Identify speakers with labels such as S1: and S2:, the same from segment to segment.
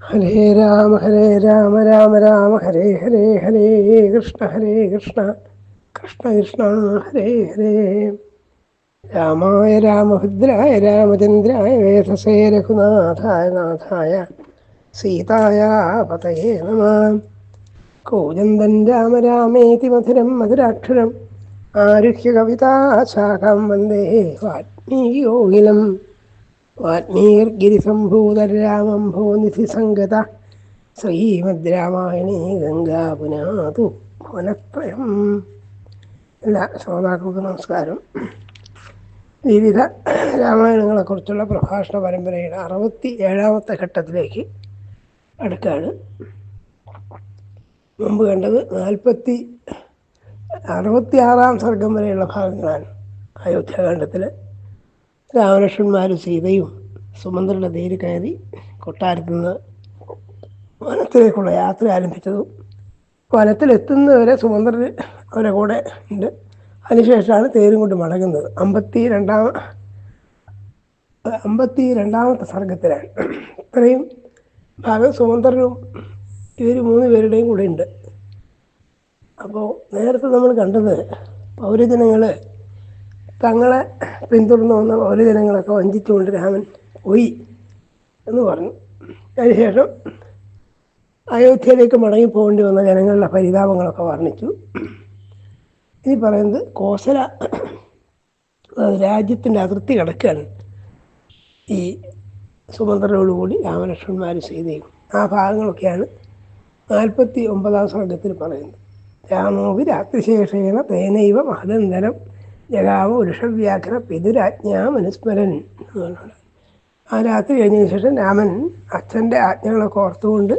S1: ഹരേ രാമ ഹരേ രാമ രാമ രാമ ഹരേ ഹരേ ഹരേ കൃഷ്ണ ഹരേ കൃഷ്ണ കൃഷ്ണ കൃഷ്ണ ഹരേ ഹരേ. രാമായ രാമഭദ്രായ രാമചന്ദ്രായ വേദസേ രഘുനാഥായ നാഥായ സീതായ പതയേ നമ. കൂജന്തൻ രാമ രാമേതി മധുരം മധുരാക്ഷരം ആരുഹ്യ കവിതാശാഖം വന്ദേ വാൽമീകിയോകിലം വാൽമീർഗിരിസംഭൂതരാമം ഭോനിധിസംഗത ശ്രീമദ് രാമായണീ ഗംഗാ എല്ലാ ശ്രോതാക്കൾക്കും നമസ്കാരം. വിവിധ രാമായണങ്ങളെക്കുറിച്ചുള്ള പ്രഭാഷണ പരമ്പരയുടെ അറുപത്തി ഏഴാമത്തെ ഘട്ടത്തിലേക്ക് അടുക്കാണ്. മുമ്പ് കണ്ടത് നാൽപ്പത്തി അറുപത്തി ആറാം സർഗം വരെയുള്ള ഭാഗങ്ങളാണ് അയോധ്യാകാന്ഡത്തിൽ രാമലക്ഷ്മണന്മാരും സീതയും സുമന്ത്രയുടെ തേര് കയറി കൊട്ടാരത്തിൽ നിന്ന് വനത്തിലേക്കുള്ള യാത്ര ആരംഭിച്ചതും വനത്തിലെത്തുന്നവരെ സുമന്ത്രൻ അവരെ കൂടെ ഉണ്ട്. അതിനുശേഷമാണ് തേരും കൊണ്ട് മടങ്ങുന്നത്. അമ്പത്തി രണ്ടാം അമ്പത്തി രണ്ടാമത്തെ സർഗത്തിലാണ്. ഇത്രയും ഭാഗം സുമന്ത്രനും ഇവർ മൂന്ന് പേരുടെയും കൂടെ ഉണ്ട്. അപ്പോൾ നേരത്തെ നമ്മൾ കണ്ടത് പൗരജനങ്ങൾ തങ്ങളെ പിന്തുടർന്നു വന്ന പൗരജനങ്ങളൊക്കെ വഞ്ചിച്ചുകൊണ്ട് രാമൻ പോയി എന്ന് പറഞ്ഞു. അതിനുശേഷം അയോധ്യയിലേക്ക് മടങ്ങി പോകേണ്ടി വന്ന ജനങ്ങളുടെ പരിതാപങ്ങളൊക്കെ വർണിച്ചു. ഇനി പറയുന്നത് കോസല രാജ്യത്തിന്റെ അതിർത്തി കിടക്കുകയാണ് ഈ സുമന്ത്രനോടുകൂടി രാമലക്ഷ്മണന്മാരും സീതയും ആ ഭാഗങ്ങളൊക്കെയാണ് നാൽപ്പത്തി ഒമ്പതാം സർഗത്തിൽ പറയുന്നത്. രാമോവി രാത്രിശേഷേണ തേനൈവ മഹദന്തരം വൃഷവ്യാഘ്ര പിതുരാജ്ഞാ മനുസ്മരൻ ആ രാത്രി കഴിഞ്ഞതിന് ശേഷം രാമൻ അച്ഛന്റെ ആജ്ഞകളൊക്കെ ഓർത്തുകൊണ്ട്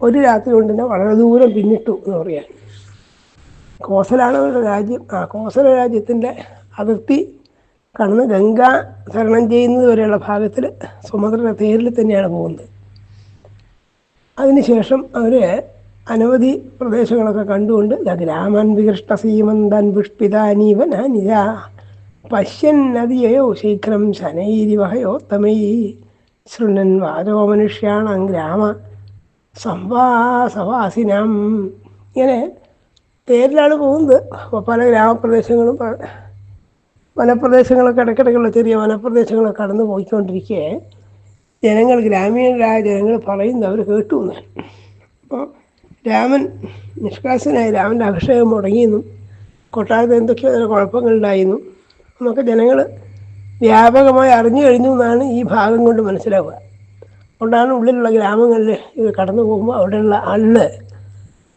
S1: ഒരു രാത്രി കൊണ്ട് തന്നെ വളരെ ദൂരം പിന്നിട്ടു എന്ന് പറയാൻ. കോസലാണ് അവരുടെ രാജ്യം. ആ കോസല രാജ്യത്തിന്റെ അതിർത്തി കടന്ന് ഗംഗ തരണം ചെയ്യുന്നത് വരെയുള്ള ഭാഗത്തിൽ സുമദ്രയുടെ തേരിൽ തന്നെയാണ് പോകുന്നത്. അതിനുശേഷം അവർ അനവധി പ്രദേശങ്ങളൊക്കെ കണ്ടുകൊണ്ട് ഗ്രാമാൻവികൃഷ്ട വികൃഷ്ട സീമന്തൻ പുഷ്പിതാനീവനാനിജ പശ്യൻ നദിയയോ ശീഘ്രം ശനൈരിവഹയോത്തമൈ ശൃണൻ വാചോ മനുഷ്യാണം ഗ്രാമ സംവാസവാസിനം. ഇങ്ങനെ പേരിലാണ് പോകുന്നത്. പല ഗ്രാമപ്രദേശങ്ങളും വനപ്രദേശങ്ങളൊക്കെ ഇടയ്ക്കിടയ്ക്കുള്ള ചെറിയ വനപ്രദേശങ്ങളൊക്കെ കടന്നു പോയിക്കൊണ്ടിരിക്കെ. ജനങ്ങൾ ഗ്രാമീണരായ ജനങ്ങൾ പറയുന്നത് അവർ കേട്ടു എന്നാൽ അപ്പോൾ രാമൻ നിഷ്കാസനായി രാമന്റെ അഭിഷേകം മുടങ്ങിയെന്നും കൊട്ടാരത്തിൽ എന്തൊക്കെയോ ചില കുഴപ്പങ്ങളുണ്ടായിരുന്നു എന്നൊക്കെ ജനങ്ങൾ വ്യാപകമായി അറിഞ്ഞു കഴിഞ്ഞു എന്നാണ് ഈ ഭാഗം കൊണ്ട് മനസ്സിലാവുക. അതുകൊണ്ടാണ് ഉള്ളിലുള്ള ഗ്രാമങ്ങളിൽ ഇത് കടന്നു പോകുമ്പോൾ അവിടെയുള്ള ആൾ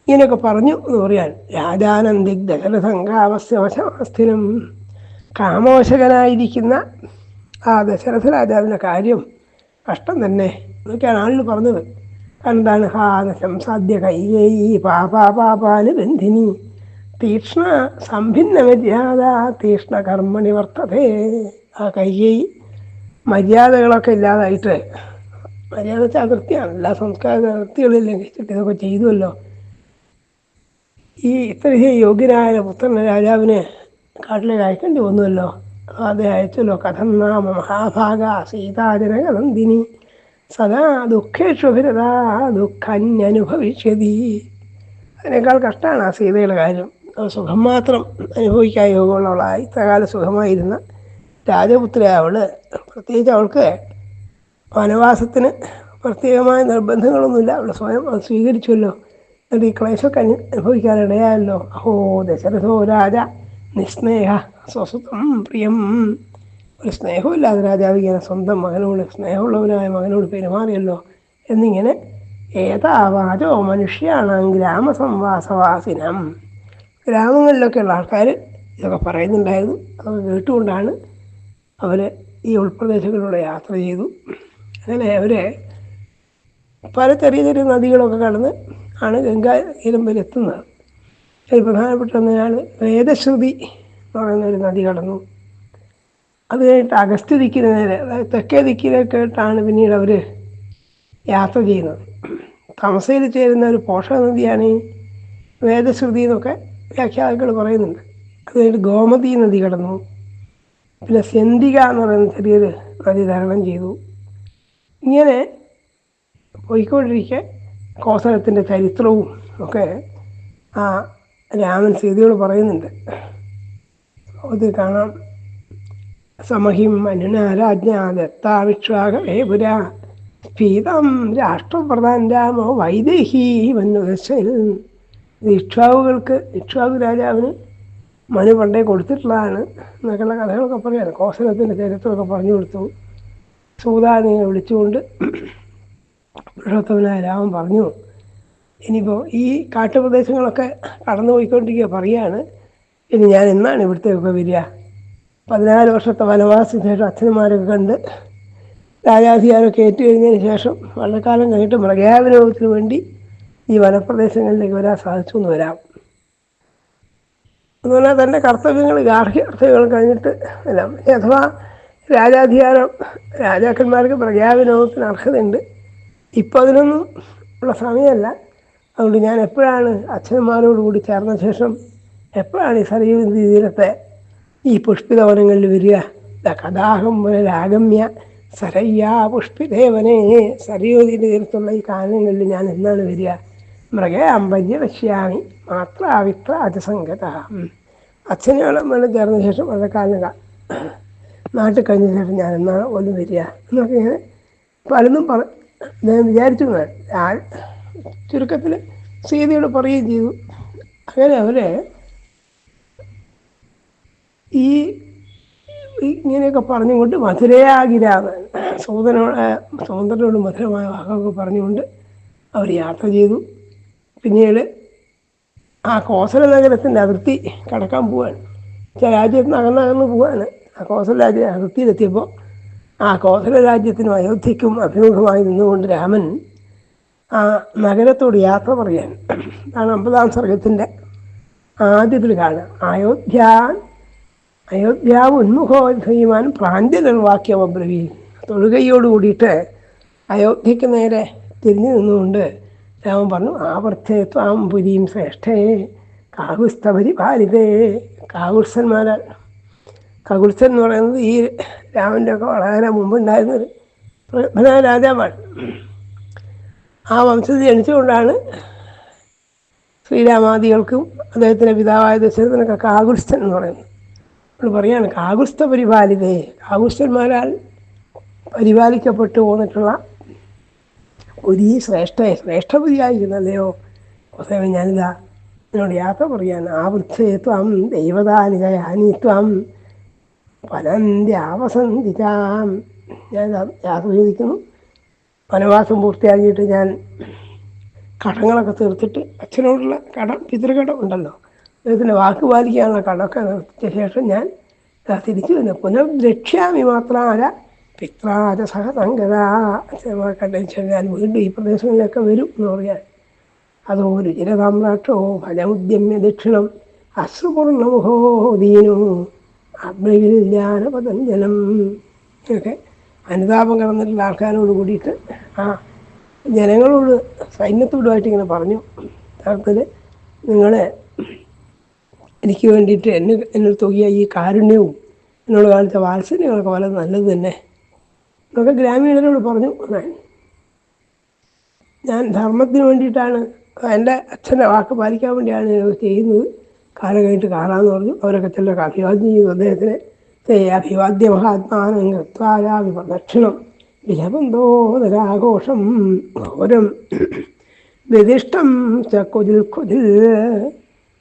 S1: ഇങ്ങനെയൊക്കെ പറഞ്ഞു എന്ന് പറയാൻ രാജാനന്ദിഗ്ധകരസംഘാവസ്ഥവശാസ്ഥിനം കാമവശകനായിരിക്കുന്ന ആ ദശരഥ രാജാവിന്റെ കാര്യം കഷ്ടം തന്നെ എന്നൊക്കെയാണ് ആളിൽ പറഞ്ഞത്. എന്താണ് ഹാന സംസാദ്യ കൈകേയി പാപാ പാപാന് ബന്ധിനി തീക്ഷ്ണ സംഭിന്ന മര്യാദ തീക്ഷ്ണ കർമ്മണി വർത്തതേ ആ കൈകേയി മര്യാദകളൊക്കെ ഇല്ലാതായിട്ട്. മര്യാദ വെച്ചാൽ അതിർത്തിയാണ് എല്ലാ സംസ്കാര അതിർത്തികളിൽ ഇതൊക്കെ ചെയ്തുവല്ലോ. ഈ ഇത്രയും യോഗ്യനായ പുത്രൻ രാജാവിനെ കാട്ടിലേക്ക് അയക്കേണ്ടി വന്നുവല്ലോ. അദ്ദേഹം അയച്ചല്ലോ കഥം നാമ മഹാഭാഗ സീതാജനകനന്ദിനി. സദാ ദുഃഖേക്ഷുഭിരത ദുഃഖന്യനുഭവിഷ്യതി അതിനേക്കാൾ കഷ്ടമാണ് ആ സീതയുടെ കാര്യം. സുഖം മാത്രം അനുഭവിക്കാൻ യോഗമുള്ളവളായി ഇത്രകാല സുഖമായിരുന്ന രാജപുത്രി അവൾ പ്രത്യേകിച്ച് അവൾക്ക് വനവാസത്തിന് പ്രത്യേകമായ നിർബന്ധങ്ങളൊന്നുമില്ല. അവൾ സ്വയം അത് സ്വീകരിച്ചുവല്ലോ. എന്നിട്ട് ഈ ക്ലേശമൊക്കെ അനുഭവിക്കാനിടയായല്ലോ. അഹോ ദശരഥോ രാജ നിസ്നേഹ സ്വസുതം പ്രിയം. ഒരു സ്നേഹമില്ലാതെ രാജാവ് ഇങ്ങനെ സ്വന്തം മകനോട് സ്നേഹമുള്ളവനായ മകനോട് പെരുമാറിയല്ലോ എന്നിങ്ങനെ ഏതാവാചോ മനുഷ്യാണ് ഗ്രാമസംവാസവാസിനം. ഗ്രാമങ്ങളിലൊക്കെയുള്ള ആൾക്കാർ ഇതൊക്കെ പറയുന്നുണ്ടായിരുന്നു. അതൊക്കെ കേട്ടുകൊണ്ടാണ് അവർ ഈ ഉൾപ്രദേശങ്ങളിലൂടെ യാത്ര ചെയ്തു. അങ്ങനെ അവർ പല ചെറിയ ചെറിയ നദികളൊക്കെ കടന്ന് ആണ് ഗംഗാ തീരം എത്തുന്നത്. അതിൽ പ്രധാനപ്പെട്ട ഒന്നിനാണ് വേദശ്രുതി എന്ന് പറയുന്ന ഒരു നദി കടന്നു. അത് കഴിഞ്ഞിട്ട് അഗസ്ത്യ ദിക്കിന് നേരെ അതായത് തെക്കേ ദിക്കിലേക്കായിട്ടാണ് പിന്നീട് അവർ യാത്ര ചെയ്യുന്നത്. തമസയിൽ ചേരുന്ന ഒരു പോഷക നദിയാണ് ഈ വേദശ്രുതി എന്നൊക്കെ വ്യാഖ്യാതാക്കൾ പറയുന്നുണ്ട്. അത് കഴിഞ്ഞിട്ട് ഗോമതി നദി കടന്നു. പിന്നെ സെന്തിക എന്ന് പറയുന്ന ചെറിയൊരു നദി തരണം ചെയ്തു. ഇങ്ങനെ പോയിക്കൊണ്ടിരിക്കെ കോസലത്തിന്റെ ചരിത്രവും ഒക്കെ ആ രാമൻ സീതയോട് പറയുന്നുണ്ട്. അത് കാണാം. സമഹിം പുരാ സ്ഫീതം രാഷ്ട്രപ്രധാൻ രാമോ വൈദേഹി വന്നു ദശയിൽ ഇക്ഷ്വാകുകൾക്ക് ഇക്ഷ്വാകു രാജാവിന് മനു പണ്ടേ കൊടുത്തിട്ടുള്ളതാണ് എന്നൊക്കെയുള്ള കഥകളൊക്കെ പറയാണ് കോസലത്തിന്റെ ചരിത്രമൊക്കെ പറഞ്ഞു കൊടുത്തു. സൂതാനിയെ വിളിച്ചുകൊണ്ട് പുരുഷോത്തമനായ രാമൻ പറഞ്ഞു ഇനിയിപ്പോൾ ഈ കാട്ടുപ്രദേശങ്ങളൊക്കെ കടന്നു പോയിക്കൊണ്ടിരിക്കുക പറയാണ്. ഇനി ഞാൻ എന്നാണ് ഇവിടുത്തേക്കൊക്കെ വരിക? പതിനാല് വർഷത്തെ വനവാസത്തിന് ശേഷം അച്ഛനുമാരൊക്കെ കണ്ട് രാജാധികാരമൊക്കെ ഏറ്റുകഴിഞ്ഞതിന് ശേഷം വളരെ കാലം കഴിഞ്ഞിട്ട് മൃഗാവിനോദത്തിന് വേണ്ടി ഈ വനപ്രദേശങ്ങളിലേക്ക് വരാൻ സാധിച്ചു എന്ന് വരാം. പറഞ്ഞാൽ തന്റെ കർത്തവ്യങ്ങൾ ഗാർഹിക കർത്തവ്യങ്ങൾ കഴിഞ്ഞിട്ട് എല്ലാം. അഥവാ രാജാധികാരം രാജാക്കന്മാർക്ക് പ്രജാവിനോദത്തിന് അർഹതയുണ്ട്. ഇപ്പം അതിനൊന്നും ഉള്ള സമയമല്ല. അതുകൊണ്ട് ഞാൻ എപ്പോഴാണ് അച്ഛന്മാരോടുകൂടി ചേർന്ന ശേഷം എപ്പോഴാണ് ഈ സരയൂ തീരത്തെ ഈ പുഷ്പിതവനങ്ങളിൽ വരിക. കഥാഹം രാഗമ്യ. സരയ്യ പുഷ്പിതേവനെ സരയോധി തീർത്തുള്ള ഈ കാലങ്ങളിൽ ഞാൻ എന്നാണ് വരിക? മൃഗ അമ്പഞ്ഞ വശ്യാമി മാത്ര അവിത്ര അതിസംഗത അച്ഛനോളം വേണം ചേർന്ന ശേഷം വളരെ കാലം നാട്ടിൽ കഴിഞ്ഞ ശേഷം ഞാൻ എന്നാണ് ഒന്ന് വരിക? എന്നൊക്കെ ഇങ്ങനെ പലതും പറ അദ്ദേഹം വിചാരിച്ചു ചുരുക്കത്തിൽ സീതയോട് പറയുകയും ചെയ്തു. അങ്ങനെ അവരെ ഈ ഇങ്ങനെയൊക്കെ പറഞ്ഞുകൊണ്ട് മധുരയാകിരാതെ സൗദനോട് സൗന്ദരനോട് മധുരമായ വാക്കൊക്കെ പറഞ്ഞുകൊണ്ട് അവർ യാത്ര ചെയ്തു. പിന്നീട് ആ കോസല നഗരത്തിന്റെ അതിർത്തി കടക്കാൻ പോവാണ്. ചില രാജ്യത്ത് നിന്ന് അകന്നകന്ന് പോവാണ്. ആ കോസല രാജ്യ അതിർത്തിയിലെത്തിയപ്പോൾ ആ കോസല രാജ്യത്തിനും അയോധ്യയ്ക്കും അഭിമുഖമായി നിന്നുകൊണ്ട് രാമൻ ആ നഗരത്തോട് യാത്ര പറയാൻ ആണ് അമ്പതാം സർഗത്തിന്റെ ആദ്യത്തിൽ കാണുക. അയോധ്യ അയോധ്യാവ് ഉന്മുഖോദ്ഭയമാൻ വാക്യം അബ്രവി. തൊഴുകയോട് കൂടിയിട്ട് അയോധ്യയ്ക്ക് നേരെ തിരിഞ്ഞു നിന്നുകൊണ്ട് രാമൻ പറഞ്ഞു ആവർത്തേ ത്വാം പുരിയും ശ്രേഷ്ഠേ കാകുസ്തപരി പാലിതേ കാകുത്സന്മാരാൽ കകുത്സൻ എന്ന് പറയുന്നത് ഈ രാമന്റെ ഒക്കെ വളരെ മുമ്പുണ്ടായിരുന്നൊരു പ്രബലനായ രാജാവാണ്. ആ വംശത്തിൽ ജനിച്ചുകൊണ്ടാണ് ശ്രീരാമാദികൾക്കും അദ്ദേഹത്തിന്റെ പിതാവായ ദശരഥനൊക്കെ കാകുത്സൻ എന്ന് പറയുന്നത്. നമ്മൾ പറയാണ്. കാകുൽസ്ഥ പരിപാലിതയെ കാകുൽസ്ഥന്മാരാൽ പരിപാലിക്കപ്പെട്ടു പോന്നിട്ടുള്ള ഒരു ശ്രേഷ്ഠ ശ്രേഷ്ഠപതിയായിരിക്കുന്നല്ലയോ? അവസരം ഞാനിതാ എന്നോട് യാത്ര പറയാൻ ആവൃച്ഛേത്വം പനന്തി ആവസന്തിക്കാം ഞാൻ യാത്ര ചോദിക്കുന്നു വനവാസം പൂർത്തിയാക്കിയിട്ട് ഞാൻ കടങ്ങളൊക്കെ തീർത്തിട്ട് അച്ഛനോടുള്ള കടം പിതൃകടം ഉണ്ടല്ലോ. അദ്ദേഹത്തിന്റെ വാക്ക് പാലിക്കാനുള്ള കടമൊക്കെ നിർത്തിച്ച ശേഷം ഞാൻ തിരിച്ചു വന്നു. പുനർദ്രക്ഷ്യാമി മാത്രമല്ല പിത്രാജ സഹസംഗത അച്ഛന്മാർ കണ്ടു. ഞാൻ വീണ്ടും ഈ പ്രദേശങ്ങളിലൊക്കെ വരും എന്ന് പറയാൻ. അതോ രുചിരതാമ്രാക്ഷോ ഫലമുദ്യമ്യ ദക്ഷിണം അശ്രുപൂർണമുഖോ ദീനോ അബ്രയിൽ എന്നൊക്കെ അനുതാപം കടന്നിട്ടുള്ള ആൾക്കാരോട് കൂടിയിട്ട് ആ ജനങ്ങളോട് സൈന്യത്തോടുമായിട്ട് ഇങ്ങനെ പറഞ്ഞു. തരത്തിൽ നിങ്ങൾ എനിക്ക് വേണ്ടിയിട്ട് എന്നെ എന്നെ തുകിയ ഈ കാരുണ്യവും എന്നോട് കാണിച്ച വാത്സല്യങ്ങളൊക്കെ വളരെ നല്ലത് തന്നെ. എന്നൊക്കെ ഗ്രാമീണരോട് പറഞ്ഞു ഞാൻ ധർമ്മത്തിന് വേണ്ടിയിട്ടാണ് എന്റെ അച്ഛന്റെ വാക്ക് പാലിക്കാൻ വേണ്ടിയാണ് ഞാൻ ചെയ്യുന്നത്. കാലം കഴിഞ്ഞിട്ട് കാണാമെന്ന് പറഞ്ഞു. അവരൊക്കെ ചിലരൊക്കെ അഭിവാദ്യം ചെയ്തു. അദ്ദേഹത്തിന് അഭിവാദ്യ മഹാത്മാനം ദക്ഷിണം പ്രദക്ഷിണം വിലബന്ധോദരാഘോഷം ഘോരം വ്യതിഷ്ടം ചക്കൊതിൽ കൊതിൽ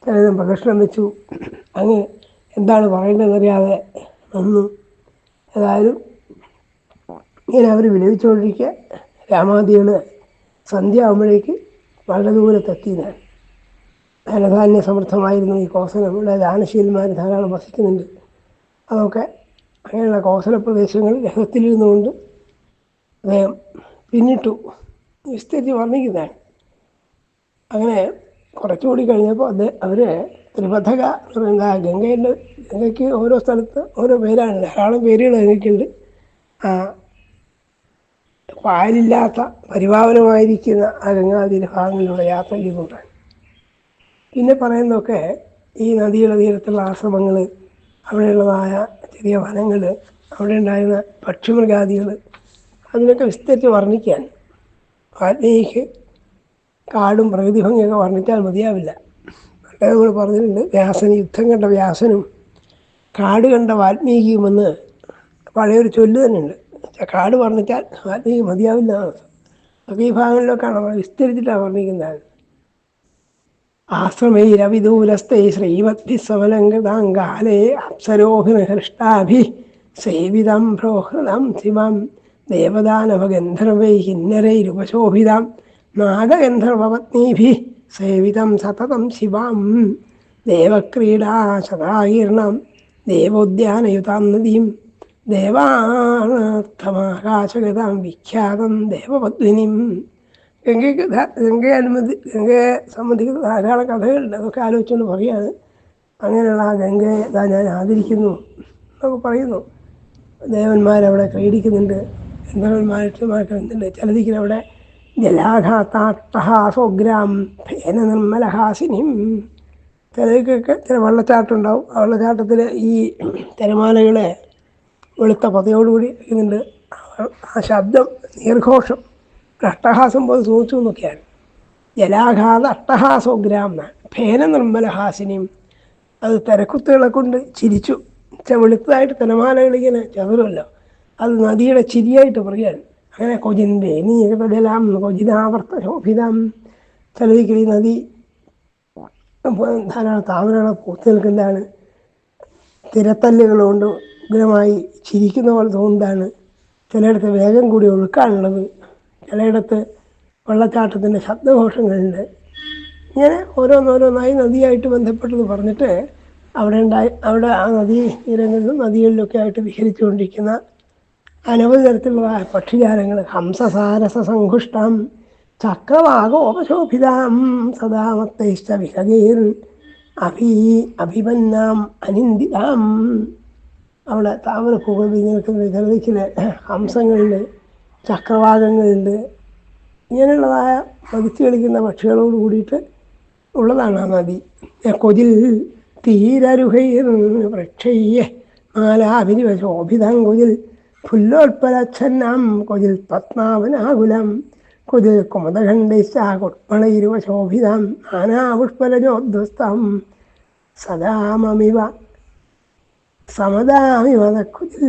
S1: ചിലതും പ്രദക്ഷിണം വെച്ചു. അങ്ങ് എന്താണ് പറയേണ്ടതെന്നറിയാതെ നിന്നു. ഏതായാലും ഇങ്ങനെ അവർ വിലപിച്ചുകൊണ്ടിരിക്കുക രാമാദിയാണ് സന്ധ്യ ആകുമ്പോഴേക്ക് വളരെ ദൂരത്തെത്തിയതാണ് ധനധാന്യ സമൃദ്ധമായിരുന്നു ഈ കോസലം. ഇവിടെ ദാനശീലന്മാർ ധാരാളം വസിക്കുന്നുണ്ട്. അതൊക്കെ അങ്ങനെയുള്ള കോസല പ്രദേശങ്ങൾ രഹത്തിലിരുന്നുകൊണ്ട് അദ്ദേഹം പിന്നിട്ടു. വിസ്തരിച്ച് വർണിക്കുന്നതാണ്. അങ്ങനെ കുറച്ചുകൂടി കഴിഞ്ഞപ്പോൾ അത് അവർ ത്രിപഥക ആ ഗംഗയുടെ ഗംഗയ്ക്ക് ഓരോ സ്ഥലത്ത് ഓരോ പേരാണ്. ധാരാളം പേരുകൾ ഗംഗയ്ക്കുണ്ട് പാലില്ലാത്ത പരിപാവനമായിരിക്കുന്ന ആ ഗംഗാതീര ഭാഗങ്ങളിലൂടെ യാത്ര ചെയ്തുകൊണ്ടാണ് പിന്നെ പറയുന്നതൊക്കെ ഈ നദിയുടെ തീരത്തുള്ള ആശ്രമങ്ങൾ അവിടെയുള്ളതായ ചെറിയ വനങ്ങൾ അവിടെ ഉണ്ടായിരുന്ന പക്ഷിമൃഗാദികൾ അതിനൊക്കെ വിസ്തരിച്ച് വർണിക്കാൻ വാൽമീകിക്ക് കാടും പ്രകൃതി ഭംഗിയൊക്കെ വർണിച്ചാൽ മതിയാവില്ല. പണ്ടേ നമ്മൾ പറഞ്ഞിട്ടുണ്ട് വ്യാസൻ യുദ്ധം കണ്ട വ്യാസനും കാട് കണ്ട വാൽമീകിയുമെന്ന് പഴയൊരു ചൊല്ല് തന്നെയുണ്ട്. കാട് വർണിച്ചാൽ വാൽമീകി മതിയാവില്ല. അപ്പോൾ ഈ ഭാഗങ്ങളിലൊക്കെയാണ് നമ്മൾ വിസ്തരിച്ചിട്ടാണ് വർണിക്കുന്നത് ആശ്രമൈരവിദൂരസ്ഥൈ ശ്രീമദ്ഭിസ്സമലങ്കൃതാങ്കാലേ അപ്സരോഭിനിഹൃഷ്ടാഭി സേവിതം പ്രോഹൃതം ശിവം ദേവദാനവഗന്ധർവൈ കിന്നരൈരുപശോഭിതാം നാഗഗന്ധർവപത്നീഭി സേവിതം സതതം ശിവാം. ദേവക്രീഡാ ശതാകീർണം ദേവോദ്യാനയുതാം നദീം. ദേവാർത്ഥമാകാശഗതാം വിഖ്യാതം ദേവപത്നിനിം ഗംഗയ്ക്ക് ഗംഗയെ അനുമതി ഗംഗയെ സംബന്ധിക്കുന്ന ധാരാളം കഥകളുണ്ട്. അതൊക്കെ ആലോചിച്ചുകൊണ്ട് പറയാണ് അങ്ങനെയുള്ള ആ ഗംഗയെ ഇതാ ഞാൻ ആദരിക്കുന്നു എന്നൊക്കെ പറയുന്നു. ദേവന്മാരവിടെ ക്രീഡിക്കുന്നുണ്ട്. ഗന്ധർവന്മാരൊക്കെ എന്തുണ്ട് ജലാഘാതാട്ടഹാസോഗ്രാം ഫേന നിർമ്മലഹാസിനിം. ചിലർക്കൊക്കെ ചില വെള്ളച്ചാട്ടം ഉണ്ടാവും ആ വെള്ളച്ചാട്ടത്തിൽ ഈ തിരമാലകളെ വെളുത്ത പതയോടുകൂടി ഇരിക്കുന്നുണ്ട്. ആ ശബ്ദം നീർഘോഷം അട്ടഹാസം പോലെ സൂചിച്ചു എന്നൊക്കെയാണ്. ജലാഘാത അട്ടഹാസോഗ്രാം ഫേന നിർമ്മലഹാസിനിയും അത് തിരക്കുത്തുകളെ കൊണ്ട് ചിരിച്ചു. വെളുത്തതായിട്ട് തിരമാലകളിങ്ങനെ ചതുരമല്ലോ അത് നദിയുടെ ചിരിയായിട്ട് പറയാണ് അങ്ങനെ കൊജിന്റെ നീകടലാം കൊജിനാവർത്ത ശോഭിതാം ചിലതിക്കൽ ഈ നദി. ധാരാളം താമരകളെ പൂത്ത് നിൽക്കുന്നതാണ്. തിരത്തല്ലുകൾ കൊണ്ട് ഉഗ്രമായി ചിരിക്കുന്ന പോലെ തോന്നുന്നതാണ് ചിലയിടത്ത് വേഗം കൂടി ഒഴുക്കാനുള്ളത്. ചിലയിടത്ത് വെള്ളച്ചാട്ടത്തിന്റെ ശബ്ദഘോഷങ്ങളുണ്ട്. ഇങ്ങനെ ഓരോന്നോരോന്നായി നദിയായിട്ട് ബന്ധപ്പെട്ടത് പറഞ്ഞിട്ട് അവിടെ ഉണ്ടായി അവിടെ ആ നദീ തീരങ്ങളിലും നദികളിലൊക്കെ ആയിട്ട് വിഹരിച്ചുകൊണ്ടിരിക്കുന്ന അനവധി തരത്തിലുള്ള പക്ഷിജാലങ്ങൾ. ഹംസസാരസ സങ്കുഷ്ടം ചക്രവാകോപശോഭിതാം സദാമത്തൈശ്ച വിഹഗീർ അഭി അഭിപന്നാം അനിന്ദിതാം. അവിടെ താമരപ്പൂക്കൾ നിൽക്കുന്ന ജലതിക്കിലെ ഹംസങ്ങളുണ്ട് ചക്രവാകങ്ങളുണ്ട് ഇങ്ങനെയുള്ളതായ പതിച്ചു കളിക്കുന്ന പക്ഷികളോട് കൂടിയിട്ട് ഉള്ളതാണ് ആ നദി. കൊതിൽ തീരരുഹൈർ വൃക്ഷയ്യ. ശോഭിതാം കൊതിൽ ഫുല്ലോൽപ്പലച്ഛന്നാം കൊതിൽ പത്മാവനാകുലം കൊതിൽ കുമതഖണ്ഡിശ്ച കുട്മണയിരുവ ശോഭിതാം നാനാപുഷ്പലജോദ്വസ്തം സദാമമിവ സമതാമിവ കുതിൽ.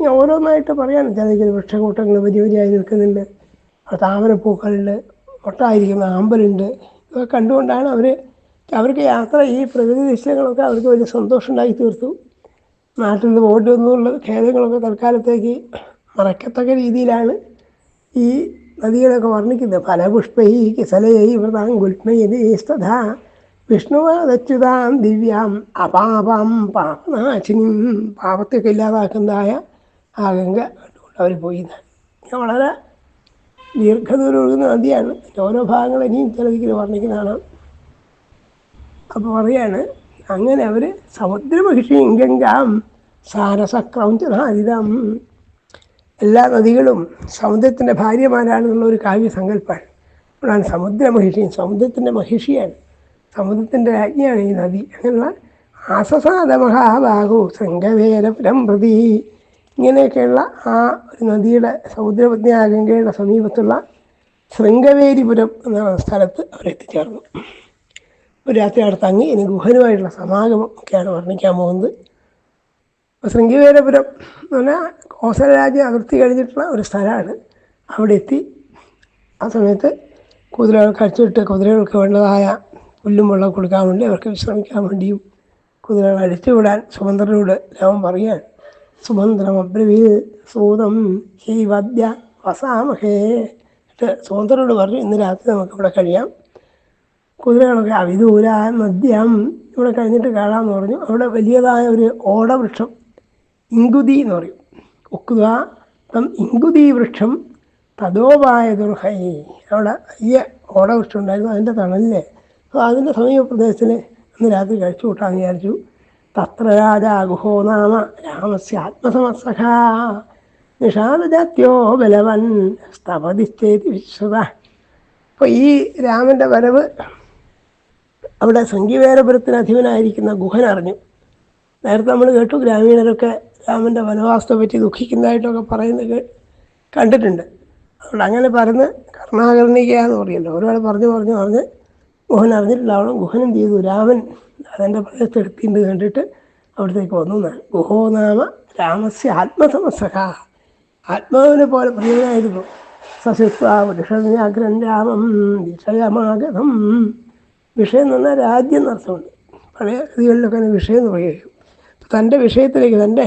S1: ഞാൻ ഓരോന്നായിട്ട് പറയാണ് ചില വൃക്ഷക്കൂട്ടങ്ങൾ വലിയ വലിയായി നിൽക്കുന്നുണ്ട്. താമരപ്പൂക്കളുണ്ട് ഒട്ടായിരിക്കുന്ന ആമ്പലുണ്ട്. ഇതൊക്കെ കണ്ടുകൊണ്ടാണ് അവർ അവർക്ക് യാത്ര ഈ പ്രകൃതി ദൃശ്യങ്ങളൊക്കെ അവർക്ക് വലിയ സന്തോഷമുണ്ടായി തീർത്തു നാട്ടിൽ നിന്ന് പോയിട്ട് വന്നുള്ള ഖേദങ്ങളൊക്കെ തൽക്കാലത്തേക്ക് മറക്കത്തക്ക രീതിയിലാണ് ഈ നദികളൊക്കെ വർണിക്കുന്നത്. ഫലപുഷ്പൈ കിസലയൈ വ്രതാം ഗുൽമയതീസ്തഥ വിഷ്ണുവാദച്യുതാം ദിവ്യാം അപാപം പാപനാശിനിം പാപത്തൊക്കെ ഇല്ലാതാക്കുന്നതായ ആ ഗംഗ അവർ പോയി വളരെ ദീർഘദൂരം ഒഴുകുന്ന നദിയാണ്. ഓരോ ഭാഗങ്ങൾ ഇനിയും ചിലതിക്കൽ വർണിക്കുന്നതാണ്. അപ്പോൾ പറയാണ് അങ്ങനെ അവർ സമുദ്രമഹിഷിയും ഗംഗാം സാരസക്രൗഞ്ചനാദിതം എല്ലാ നദികളും സമുദ്രത്തിന്റെ ഭാര്യമാരാണെന്നുള്ള ഒരു കാവ്യസങ്കല്പമാണ് അപ്പോഴാണ് സമുദ്രമഹിഷി സമുദ്രത്തിന്റെ മഹിഷിയാണ് സമുദ്രത്തിന്റെ രാജ്ഞിയാണ് ഈ നദി അങ്ങനെയുള്ള ആസസാദ മഹാബാഹു ശൃംഗവേരപുരം പ്രതി. ഇങ്ങനെയൊക്കെയുള്ള ആ ഒരു നദിയുടെ സമുദ്രപത്നിയായ ഗംഗയുടെ സമീപത്തുള്ള ശൃംഗവേരിപുരം എന്ന സ്ഥലത്ത് അവരെത്തിച്ചേർന്നു. ഒരു രാത്രി അവിടെ തങ്ങി ഇനി ഗുഹനുമായിട്ടുള്ള സമാഗമം ഒക്കെയാണ് വർണിക്കാൻ പോകുന്നത്. അപ്പോൾ ശൃംഗിവേരപുരം എന്ന് പറഞ്ഞാൽ കോസല രാജ്യം അതിർത്തി കഴിഞ്ഞിട്ടുള്ള ഒരു സ്ഥലമാണ്. അവിടെ എത്തി. ആ സമയത്ത് കുതിരകൾക്ക് അടിച്ചിട്ട് കുതിരകൾക്ക് വേണ്ടതായ പുല്ലും വെള്ളം കൊടുക്കാൻ വേണ്ടി അവർക്ക് വിശ്രമിക്കാൻ വേണ്ടിയും കുതിരകൾ അടിച്ചുവിടാൻ സുമന്ത്രനോട് രാമൻ പറയാൻ സുമന്ത്രമബ്രവീ സൂതം ഹൈവദ്യ വസാമഹേ എന്നിട്ട് സുമന്ത്രനോട് പറഞ്ഞു ഇന്ന് രാത്രി നമുക്ക് ഇവിടെ കഴിയാം. കുതിരകളൊക്കെ അവിദൂര മദ്യം ഇവിടെ കഴിഞ്ഞിട്ട് കാണാമെന്ന് പറഞ്ഞു. അവിടെ വലിയതായ ഒരു ഓടവൃക്ഷം ഇങ്കുതി എന്ന് പറയും. ഒക്കുക തം ഇങ്കുതി വൃക്ഷം തദോപായ ദുർഹൈ അവിടെ വലിയ ഓടവൃക്ഷം ഉണ്ടായിരുന്നു. അതിന്റെ തണലിലെ. അപ്പോൾ അതിന്റെ സമീപ പ്രദേശത്തിൽ അന്ന് രാത്രി കഴിച്ചു കൂട്ടാന്ന് വിചാരിച്ചു. തത്ര രാജാ ഗുഹോ നാമ രാമസ്യ ആത്മസമസഖ. നിഷാദജാത്യോ ബലവൻ. സ്തപതിശ്ചേതി വിശ്വത അപ്പോൾ ഈ രാമന്റെ വരവ് അവിടെ സംഗീവേരപുരത്തിന് അധിപനായിരിക്കുന്ന ഗുഹൻ അറിഞ്ഞു. നേരത്തെ നമ്മൾ കേട്ടു ഗ്രാമീണരൊക്കെ രാമന്റെ വനവാസത്തെ പറ്റി ദുഃഖിക്കുന്നതായിട്ടൊക്കെ പറയുന്നത് കണ്ടിട്ടുണ്ട്. അതുകൊണ്ട് അങ്ങനെ പറഞ്ഞ് കർണാകർണിക എന്ന് പറയല്ലോ. ഒരാൾ പറഞ്ഞു പറഞ്ഞു പറഞ്ഞ്. ഗുഹൻ അറിഞ്ഞിട്ടുണ്ടാവണം ഗുഹൻ എന്ത് ചെയ്തു. രാമൻ അതെന്റെ പ്രദേശത്ത് കണ്ടിട്ട് അവിടത്തേക്ക് വന്നു എന്നാണ്. ഗുഹോ നാമ രാമസ്യ ആത്മസമസഖ ആത്മാവിനെ പോലെ പ്രിയനായിരുന്നു. സശിത്വാഗ്രഹം രാമം. വിഷയമാഗതം. വിഷയം എന്ന് പറഞ്ഞാൽ രാജ്യം എന്നർത്ഥമുണ്ട് പഴയ കൃതികളിലൊക്കെ വിഷയം എന്ന് പറയുകയും തന്റെ വിഷയത്തിലേക്ക് തന്റെ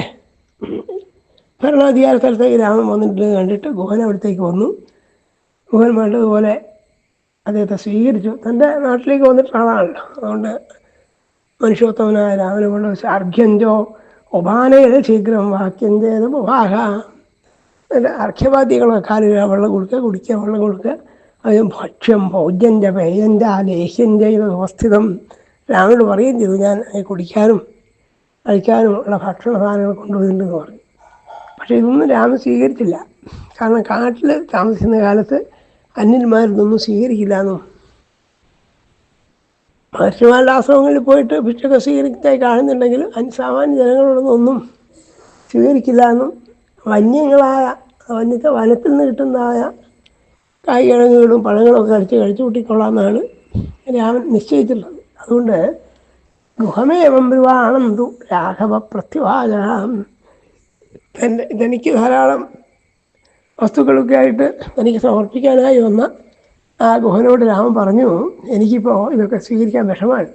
S1: ഭരണാധികാര സ്ഥലത്തേക്ക് രാമൻ വന്നിട്ട് കണ്ടിട്ട് ഗുഹൻ അവിടത്തേക്ക് വന്നു. ഗുഹൻ വേണ്ടതുപോലെ അദ്ദേഹത്തെ സ്വീകരിച്ചു. തന്റെ നാട്ടിലേക്ക് വന്നിട്ട് ആളാണല്ലോ. അതുകൊണ്ട് മനുഷ്യോത്തമനായ രാമനെ കൊണ്ട് അർഘ്യഞ്ചോ ഉപാനയിൽ ശീഘ്രം വാക്യം ചെയ്ത് അർഘ്യവാദികളൊക്കെ അർഘ്യവാദ്യങ്ങളൊക്കെ കാലിൽ വെള്ളം കൊടുക്കുക കുടിക്കുക വെള്ളം കൊടുക്കുക. അത് ഭക്ഷ്യം ഭോജ്യന്റെ പേയന്റെ ആ ലേഹ്യന്റെ വ്യവസ്ഥിതം രാമനോട് പറയുകയും ചെയ്തു ഞാൻ കുടിക്കാനും കഴിക്കാനും ഉള്ള ഭക്ഷണ സാധനങ്ങൾ കൊണ്ടുവരുന്നുണ്ടെന്ന് പറഞ്ഞു. പക്ഷേ ഇതൊന്നും രാമൻ സ്വീകരിച്ചില്ല. കാരണം കാട്ടിൽ താമസിക്കുന്ന കാലത്ത് അന്യന്മാരിതൊന്നും സ്വീകരിക്കില്ല എന്നും മഹർഷിമാരുടെ ആശ്രമങ്ങളിൽ പോയിട്ട് ഭിക്ഷൊക്കെ സ്വീകരിക്കായി കാണുന്നുണ്ടെങ്കിലും അന് സാമാന്യ ജനങ്ങളോടൊന്നും സ്വീകരിക്കില്ല എന്നും വന്യങ്ങളായ വന്യത്തെ വനത്തിൽ നിന്ന് കിട്ടുന്നതായ കായ്കിഴങ്ങുകളും പഴങ്ങളും ഒക്കെ അടിച്ച് കഴിച്ചു കൂട്ടിക്കൊള്ളാമെന്നാണ് രാമൻ നിശ്ചയിച്ചിട്ടുള്ളത്. അതുകൊണ്ട് ഗുഹമേവം ബ്രുവാണന്തു രാഘവ പ്രത്യുവാചനം തന്റെ തനിക്ക് ധാരാളം വസ്തുക്കളൊക്കെ ആയിട്ട് തനിക്ക് സമർപ്പിക്കാനായി വന്ന ആ ഗുഹനോട് രാമൻ പറഞ്ഞു എനിക്കിപ്പോൾ ഇതൊക്കെ സ്വീകരിക്കാൻ വിഷമാണ്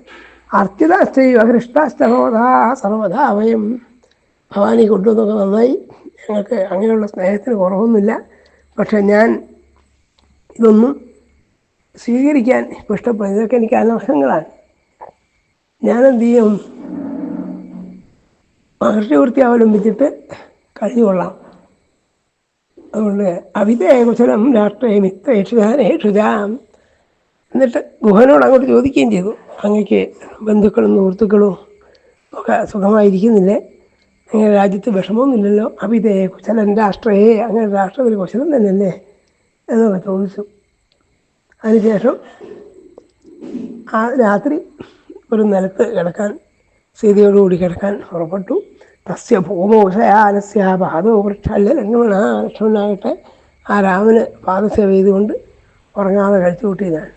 S1: അർച്ചിതാശ്ചൈവ ഹൃഷ്ടാശ്ചമോധാ സർവധാ വയം. ഭവാനി കൊണ്ടുവന്നൊക്കെ നന്നായി. ഞങ്ങൾക്ക് അങ്ങനെയുള്ള സ്നേഹത്തിന് കുറവൊന്നുമില്ല. പക്ഷേ ഞാൻ ഇതൊന്നും സ്വീകരിക്കാൻ ഇപ്പോൾ ഇഷ്ടപ്പെടുന്നു ഇതൊക്കെ എനിക്ക് അനർഹങ്ങളാണ് ഞാനെന്ത് ചെയ്യും? മഹർഷിവൃത്തി അവലംബിച്ചിട്ട് കഴിഞ്ഞുകൊള്ളാം. അതുകൊണ്ട് അവിതയായ കുശലം രാഷ്ട്രീയ മിത്രേഷുതാം എന്നിട്ട് ഗുഹനോട് അങ്ങോട്ട് ചോദിക്കുകയും ചെയ്തു. അങ്ങക്ക് ബന്ധുക്കളും സുഹൃത്തുക്കളും ഒക്കെ സുഖമായിരിക്കുന്നില്ലേ? അങ്ങനെ രാജ്യത്ത് വിഷമമൊന്നുമില്ലല്ലോ? അവിതയെ കുശലൻ രാഷ്ട്രയെ അങ്ങനെ രാഷ്ട്രത്തിൽ കുശലം തന്നെയല്ലേ? എന്നൊക്കെ ചോദിച്ചു അതിനുശേഷം ആ രാത്രി ഒരു നിലത്ത് കിടക്കാൻ സീതയോടുകൂടി കിടക്കാൻ പുറപ്പെട്ടു. തസ്യ ഭൂമോശയാനസ്യ പാദോ വൃക്ഷല്ല ലക്ഷ്മണ ലക്ഷ്മണനാകട്ടെ. ആ രാമന് പാദസേവ ചെയ്തുകൊണ്ട് ഉറങ്ങാതെ കഴിച്ചു കൂട്ടിയതാണ്.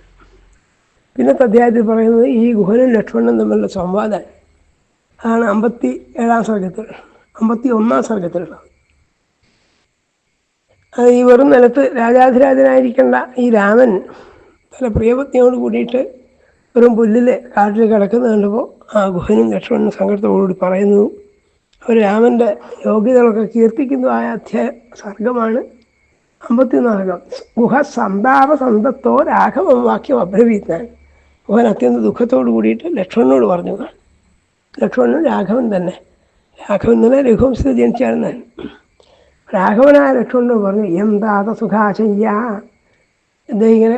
S1: പിന്നത്തെ അധ്യായത്തിൽ പറയുന്നത് ഈ ഗുഹനും ലക്ഷ്മണനും തമ്മിലുള്ള സംവാദം അതാണ് അമ്പത്തി ഏഴാം സർഗത്തിൽ അമ്പത്തി ഒന്നാം സർഗത്തിലുള്ളത് അത് ഈ വെറും നിലത്ത് രാജാധിരാജനായിരിക്കേണ്ട ഈ രാമൻ പല പ്രിയപത്നിയോട് കൂടിയിട്ട് വെറും പുല്ലിൽ കാട്ടിൽ കിടക്കുന്ന കണ്ടപ്പോൾ ആ ഗുഹനും ലക്ഷ്മണനും സങ്കടത്തോടുകൂടി പറയുന്നു അവർ രാമന്റെ യോഗ്യതകളൊക്കെ കീർത്തിക്കുന്നതായ അധ്യായ സർഗമാണ്. അമ്പത്തിനാലകം ഗുഹ സന്താപ സന്തത്തോ രാഘവം വാക്യം അഭ്രവീത്താൻ ഗുഹൻ അത്യന്ത ദുഃഖത്തോട് കൂടിയിട്ട് ലക്ഷ്മണനോട് പറഞ്ഞു ലക്ഷ്മണനും രാഘവൻ തന്നെ. രാഘവൻ തന്നെ രഘുവംശത്തിൽ ജനിച്ചാണെന്നാണ് രാഘവനായ ലക്ഷ്മണനോട് പറഞ്ഞു എന്താത സുഖാശയ്യ എന്താ ഇങ്ങനെ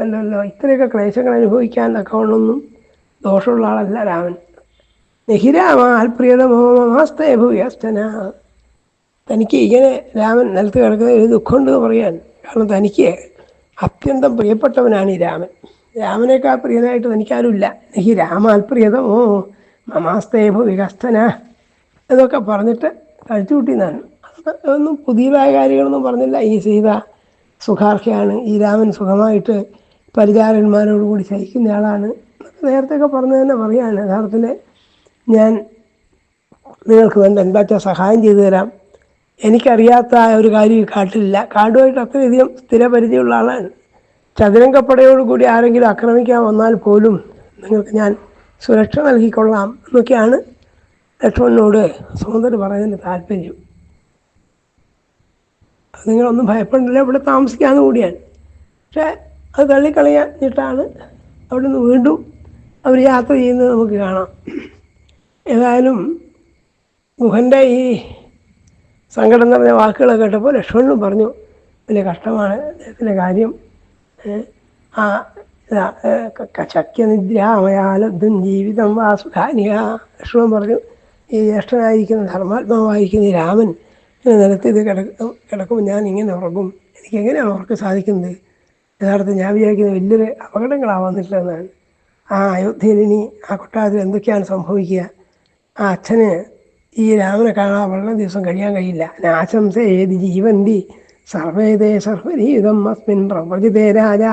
S1: അല്ലല്ലോ ഇത്രയൊക്കെ ക്ലേശങ്ങൾ അനുഭവിക്കാൻ തക്കവണ്ണൊന്നും ദോഷമുള്ള ആളല്ല രാമൻ. നഹിരാമാൽ ഭൂയസ്തന തനിക്ക് ഇങ്ങനെ രാമൻ നിലത്ത് കിടക്കുന്ന ഒരു ദുഃഖമുണ്ട് പറയാൻ. കാരണം തനിക്ക് അത്യന്തം പ്രിയപ്പെട്ടവനാണ് ഈ രാമൻ. രാമനേക്കാൾ പ്രിയനായിട്ട് തനിക്കാരുമില്ല. നഹി രാമാൽപ്രിയതമോ മമാസ്തേ ഭൂവികസ്ഥന എന്നൊക്കെ പറഞ്ഞിട്ട് കഴിച്ചു കൂട്ടിയെന്നാണ് അതൊന്നും പുതിയതായ കാര്യങ്ങളൊന്നും പറഞ്ഞില്ല. ഈ സീത സുഖാർഹയാണ്. ഈ രാമൻ സുഖമായിട്ട് പരിചാരന്മാരോടുകൂടി ശയിക്കുന്ന ആളാണ് നേരത്തെയൊക്കെ പറഞ്ഞു തന്നെ പറയാണ്. യഥാർത്ഥത്തിൽ ഞാൻ നിങ്ങൾക്ക് വേണ്ട എന്താ വെച്ചാൽ സഹായം ചെയ്തു തരാം. എനിക്കറിയാത്ത ഒരു കാര്യം കാട്ടിലില്ല. കാടുമായിട്ട് അത്രയധികം സ്ഥിരപരിചയമുള്ള ആളാണ്. ചതുരംഗപ്പടയോടുകൂടി ആരെങ്കിലും ആക്രമിക്കാൻ വന്നാൽ പോലും നിങ്ങൾക്ക് ഞാൻ സുരക്ഷ നൽകിക്കൊള്ളാം എന്നൊക്കെയാണ് ലക്ഷ്മണനോട് സുമന്ദർ പറയുന്നതിന് താല്പര്യം. നിങ്ങളൊന്നും ഭയപ്പെടില്ല ഇവിടെ താമസിക്കാമെന്ന് കൂടിയാണ് പക്ഷേ അത് തള്ളിക്കളയാഞ്ഞിട്ടാണ് അവിടെ നിന്ന് വീണ്ടും അവർ യാത്ര ചെയ്യുന്നത് നമുക്ക് കാണാം. ഏതായാലും ഗുഹന്റെ ഈ സങ്കടം നിറഞ്ഞ വാക്കുകളൊക്കെ കേട്ടപ്പോൾ ലക്ഷ്മണനും പറഞ്ഞു വലിയ കഷ്ടമാണ് അദ്ദേഹത്തിന്റെ കാര്യം. ആ ശക്യനിദ്രാമയാലബ്ധം ജീവിതം വാസുഖാനിക ലക്ഷ്മണൻ പറഞ്ഞു ഈ ജ്യേഷ്ഠനായിരിക്കുന്ന ധർമാത്മാവായിരിക്കുന്ന രാമൻ ഇങ്ങനെ നിലത്ത് ഇത് കിടക്കും കിടക്കുമ്പോൾ ഞാൻ ഇങ്ങനെ ഉറങ്ങും. എനിക്ക് എങ്ങനെയാണ് ഉറക്കം സാധിക്കുന്നത്? യഥാർത്ഥത്തിൽ ഞാൻ വിചാരിക്കുന്ന വലിയൊരു അപകടങ്ങളാവാന്നിട്ടില്ലെന്നാണ് ആ അയോധ്യയിൽ ഇനി ആ കൊട്ടാരത്തിൽ എന്തൊക്കെയാണ് സംഭവിക്കുക? ആ അച്ഛന് ഈ രാമനെ കാണാൻ വളരെ ദിവസം കഴിയാൻ കഴിയില്ല. ആശംസ ഏത് ജീവന്തി. സർവേദേ സർവരീതം അസ്മിൻ പ്രവചിതേ രാജ.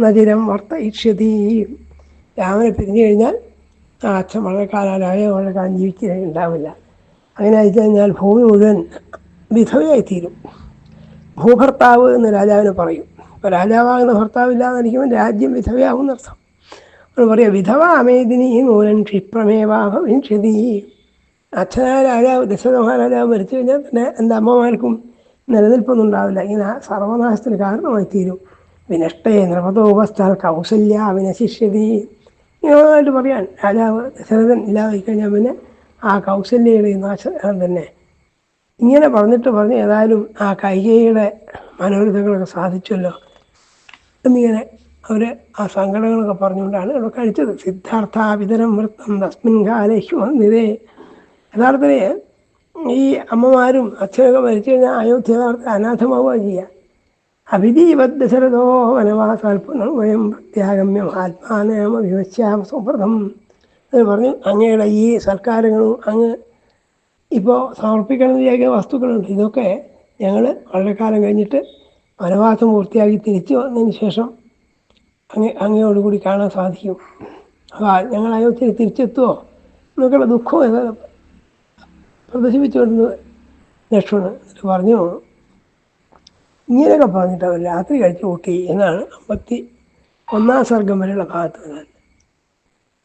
S1: നദിരം വർത്തയിഷ്യതി. രാമനെ പിരിഞ്ഞു കഴിഞ്ഞാൽ ആ അച്ഛൻ വളരെ കാലാലായ വളരെ കാലം ജീവിക്കുക ഉണ്ടാവില്ല. അങ്ങനെ അയച്ചു കഴിഞ്ഞാൽ ഭൂമി മുഴുവൻ വിധവയായിത്തീരും. ഭൂഭർത്താവ് എന്ന് രാജാവിനെ പറയും. ഇപ്പോൾ രാജാവാകുന്ന ഭർത്താവില്ലാതെ ഇരിക്കുമ്പോൾ രാജ്യം വിധവയാകും എന്നർത്ഥം. നമ്മൾ പറയാം വിധവ അമേദിനി നൂലൻ ക്ഷിപ്രമേവാഭവിഷ്യതി അച്ഛനായ രാജാവ് ദശരഥ മഹാരാജാവ് മരിച്ചു കഴിഞ്ഞാൽ തന്നെ എന്റെ അമ്മമാർക്കും നിലനിൽപ്പൊന്നും ഉണ്ടാവില്ല ഇങ്ങനെ സർവനാശത്തിന് കാരണമായി തീരും വിനഷ്ടേ നൃപതോപസ്ഥാൻ കൗസല്യ വിനശിഷ്യതി. ഇങ്ങനെ പറയാൻ രാജാവ് ദശരഥൻ ഇല്ലാതെ കഴിഞ്ഞാൽ പിന്നെ ആ കൗസല്യയുടെ നാശം തന്നെ. ഇങ്ങനെ പറഞ്ഞിട്ട് പറഞ്ഞ് ഏതായാലും ആ കൈകയുടെ മനോരഥങ്ങളൊക്കെ സാധിച്ചല്ലോ എന്നിങ്ങനെ അവർ ആ സങ്കടങ്ങളൊക്കെ പറഞ്ഞുകൊണ്ടാണ് അവിടെ കഴിച്ചത്. സിദ്ധാർത്ഥ വിതരം വൃത്തം തസ്മിൻ കാലേഷു വന്നിതേ. യഥാർത്ഥത്തിൽ ഈ അമ്മമാരും അച്ഛനൊക്കെ മരിച്ചു കഴിഞ്ഞാൽ അയോധ്യ യഥാർത്ഥ അനാഥമാവുക ചെയ്യുക അഭിജീവത് ദശരഥോ വയം പ്രത്യാഗമ്യം. ആത്മാനയമ വിവശ്യാമ സുപ്രദം എന്ന് പറഞ്ഞു അങ്ങയുടെ ഈ സൽക്കാരങ്ങളും അങ്ങ് ഇപ്പോൾ സമർപ്പിക്കണമെന്ന് വിചാരിക്കുന്ന വസ്തുക്കളുണ്ട്. ഇതൊക്കെ ഞങ്ങൾ വളരെ കാലം കഴിഞ്ഞിട്ട് വനവാസം പൂർത്തിയാക്കി തിരിച്ചു വന്നതിന് ശേഷം അങ്ങ് അങ്ങയോടുകൂടി കാണാൻ സാധിക്കും. അപ്പോൾ ഞങ്ങൾ അയോധ്യയിൽ തിരിച്ചെത്തുമോ എന്നൊക്കെയുള്ള ദുഃഖം ഏതായാലും ലക്ഷ്മണ് പറഞ്ഞു. ഇങ്ങനെയൊക്കെ പറഞ്ഞിട്ട് അവർ രാത്രി കഴിച്ചു കൂട്ടി എന്നാണ് അമ്പത്തി ഒന്നാം സർഗം വരെയുള്ള ഭാഗത്ത് വരുന്നത്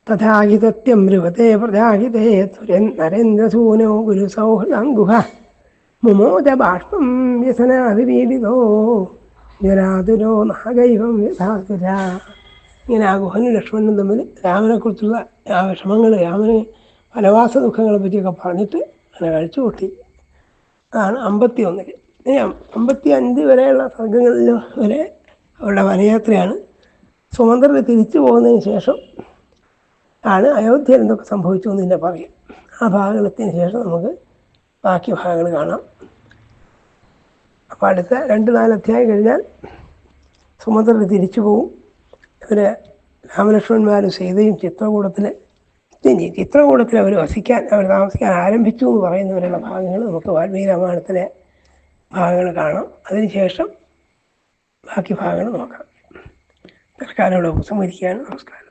S1: തഥാഹിതത്യം രുവത്തെ പ്രജാഹിതേ സുരൻ നരേന്ദ്രസൂനോ ഗുരുസൗഹൃദം ഗുഹ മുമോച ബാഷ്പം വ്യസനാതിപീഡിതോ ജരാതുരോ നാഗൈവം യഥാതുര. ഇങ്ങനെ ആ ഗുഹനും ലക്ഷ്മണനും തമ്മിൽ രാമനെക്കുറിച്ചുള്ള വിഷമങ്ങൾ രാമന് വനവാസ ദുഃഖങ്ങളെ പറ്റിയൊക്കെ പറഞ്ഞിട്ട് അങ്ങനെ കഴിച്ചു കൂട്ടി അതാണ് അമ്പത്തി ഒന്നിൽ അമ്പത്തി അഞ്ച് വരെയുള്ള സർഗങ്ങളിൽ വരെ അവരുടെ വനയാത്രയാണ്. സുമന്ത്രന് തിരിച്ചു പോകുന്നതിന് ശേഷം ആണ് അയോധ്യയിൽ എന്തൊക്കെ സംഭവിച്ചു എന്ന് തന്നെ പറയാം. ആ ഭാഗങ്ങളെത്തിന് ശേഷം നമുക്ക് ബാക്കി ഭാഗങ്ങൾ കാണാം. അപ്പോൾ അടുത്ത രണ്ട് നാല് അധ്യായം കഴിഞ്ഞാൽ സുമന്ത്രർ തിരിച്ചു പോവും. ഇവർ രാമലക്ഷ്മണന്മാരും സീതയും ചിത്രകൂടത്തിൽ ഇനി ചിത്രകൂടത്തിൽ അവർ വസിക്കാൻ അവർ താമസിക്കാൻ ആരംഭിച്ചു എന്ന് പറയുന്നവരുള്ള ഭാഗങ്ങൾ നമുക്ക് വാൽമീകി രാമായണത്തിലെ ഭാഗങ്ങൾ കാണാം. അതിനുശേഷം ബാക്കി ഭാഗങ്ങൾ നോക്കാം. തൽക്കാലം ഇവിടെ ഉപസംഹരിക്കുകയാണ്. നമസ്കാരം.